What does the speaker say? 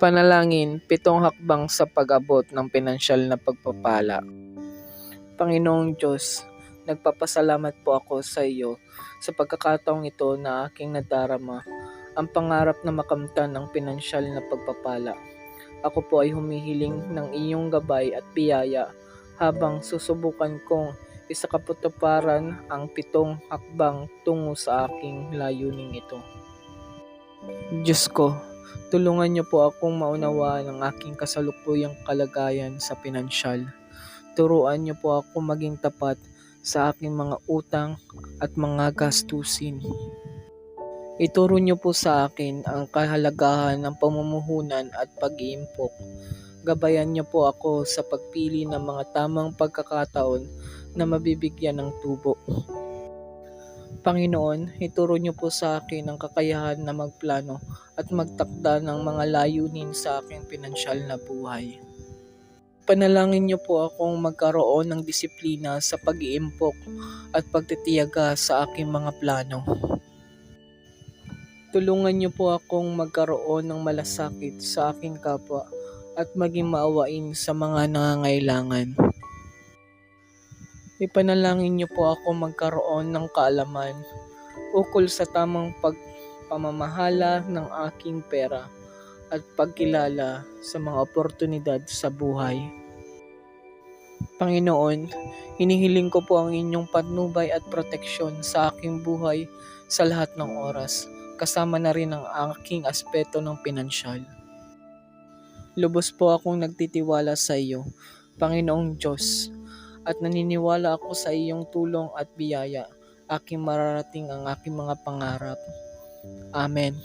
Panalangin, pitong hakbang sa pag-abot ng pinansyal na pagpapala. Panginoong Diyos, nagpapasalamat po ako sa iyo sa pagkakataong ito na aking nadarama ang pangarap na makamtan ng pinansyal na pagpapala. Ako po ay humihiling ng iyong gabay at biyaya habang susubukan kong isakaputaparan ang pitong hakbang tungo sa aking layuning ito. Diyos ko, tulungan niyo po akong maunawaan ang aking kasalukuyang kalagayan sa pinansyal. Turuan niyo po ako maging tapat sa aking mga utang at mga gastusin. Ituro niyo po sa akin ang kahalagahan ng pamumuhunan at pag-iimpok. Gabayan niyo po ako sa pagpili ng mga tamang pagkakataon na mabibigyan ng tubo. Panginoon, ituro niyo po sa akin ang kakayahan na magplano at magtakda ng mga layunin sa aking pinansyal na buhay. Panalangin niyo po akong magkaroon ng disiplina sa pag-iimpok at pagtitiyaga sa aking mga plano. Tulungan niyo po akong magkaroon ng malasakit sa aking kapwa at maging maawain sa mga nangangailangan. Ipanalangin niyo po ako magkaroon ng kaalaman ukol sa tamang pagpamamahala ng aking pera at pagkilala sa mga oportunidad sa buhay. Panginoon, hinihiling ko po ang inyong patnubay at proteksyon sa aking buhay sa lahat ng oras, kasama na rin ang aking aspeto ng pinansyal. Lubos po akong nagtitiwala sa iyo, Panginoong Diyos, at naniniwala ako sa iyong tulong at biyaya, aking mararating ang aking mga pangarap. Amen.